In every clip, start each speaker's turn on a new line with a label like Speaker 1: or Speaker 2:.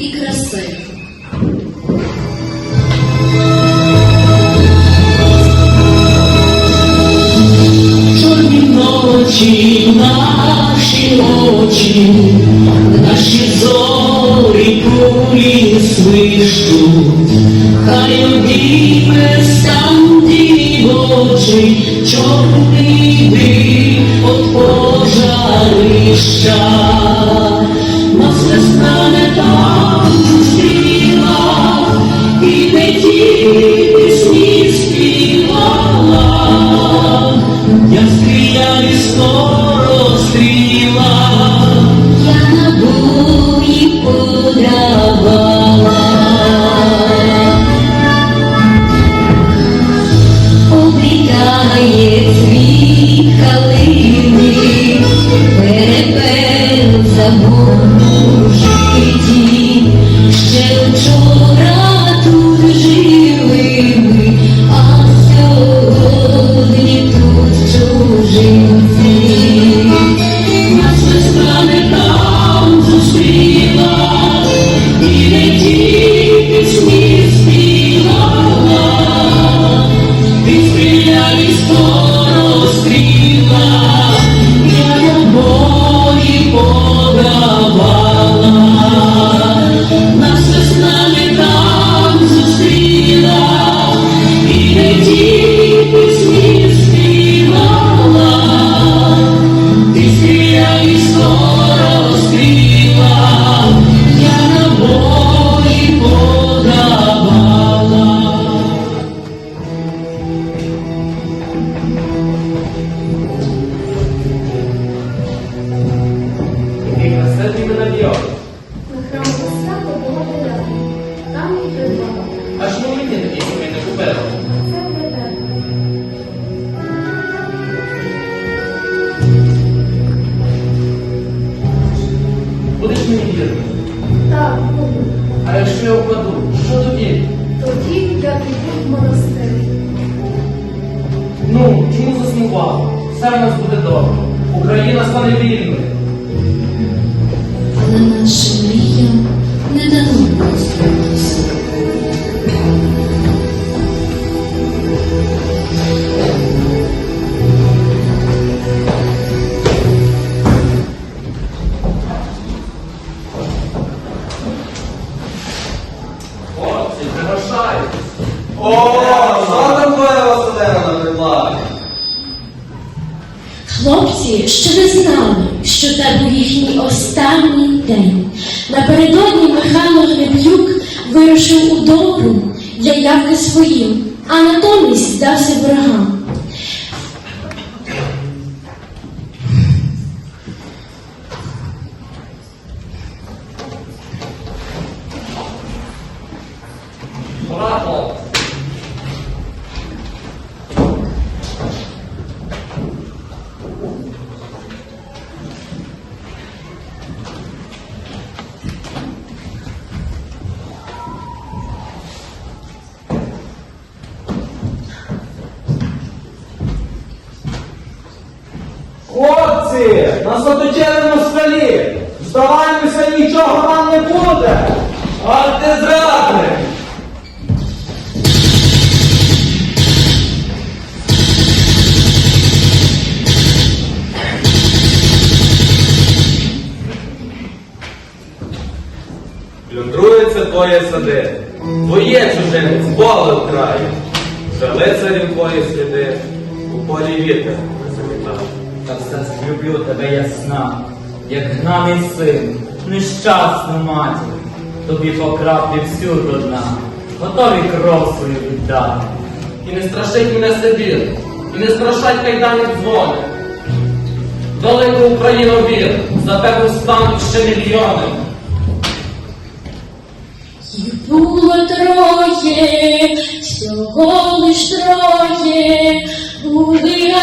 Speaker 1: і краси.
Speaker 2: Чорні ночі, наші очі, наші зорі кулі свищуть, хай обійме стан дівочий, чорний дим от пожарища. Нас весна не там зустріла, і не ті пісні співала. Я стріляю скоро
Speaker 3: Мені?
Speaker 4: Так, буду.
Speaker 3: А якщо я впаду, що тоді?
Speaker 4: Тоді я піду в монастир.
Speaker 3: Ну, чому заснував? Все в нас буде добре. Україна стане вільною. Хлопці
Speaker 5: ще не знали, що це був їхній останній день. Напередодні Михайло Греб'юк вирушив у добру для явки своїм, а натомість здався ворогам.
Speaker 3: Хлопці,
Speaker 6: нас оточили москалі! Здавайтеся, нічого вам не буде! А ти зрадник! Плюндруються твої сади, твоє чужинець, поле вкрає. Лицарів твої сліди, у полі вітер завітав.
Speaker 7: Та все ж люблю тебе ясна, як гнаний син, нещасну матір. Тобі по краплі всюди одна, готові кров свою віддати.
Speaker 3: І не страшить мене Сибір, і не страшать кайданих дзвони. Велику Україну вір, за тебе встануть ще мільйони.
Speaker 5: Їх було троє, всього лиш троє, були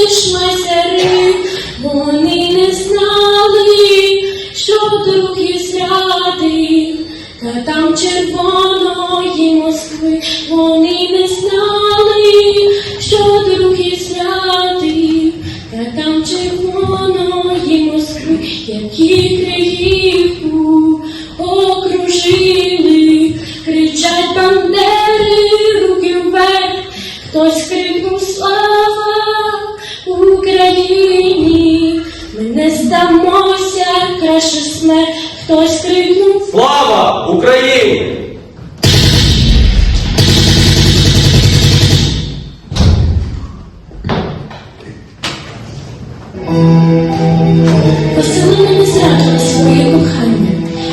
Speaker 5: гармати шмайсери, вони не знали, що другі зради, та там червоної Москви, вони не знали, що другі зради, та там червоної Москви, які Криївку, хтось крикнув.
Speaker 6: Слава Україні!
Speaker 5: Василина не зрадила своє кохання.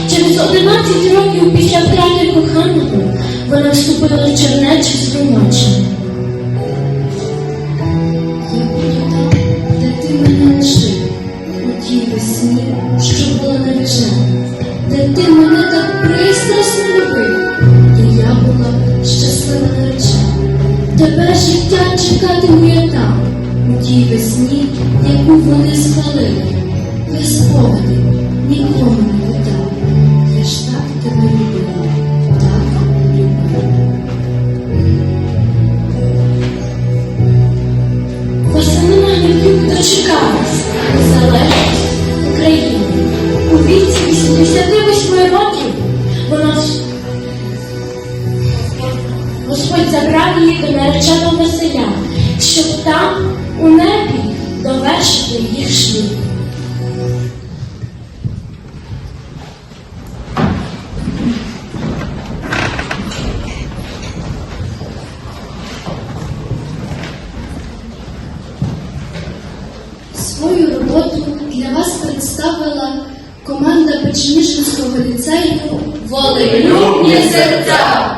Speaker 5: Через 11 років після втрати коханого вона вступила в чернечі з Ромачем.
Speaker 1: Чекатиму я там, у тій весні, яку вони спалили. без спогади нікому не Свою роботу для вас представила команда Печеніжинського ліцею
Speaker 6: Волелюбні серця!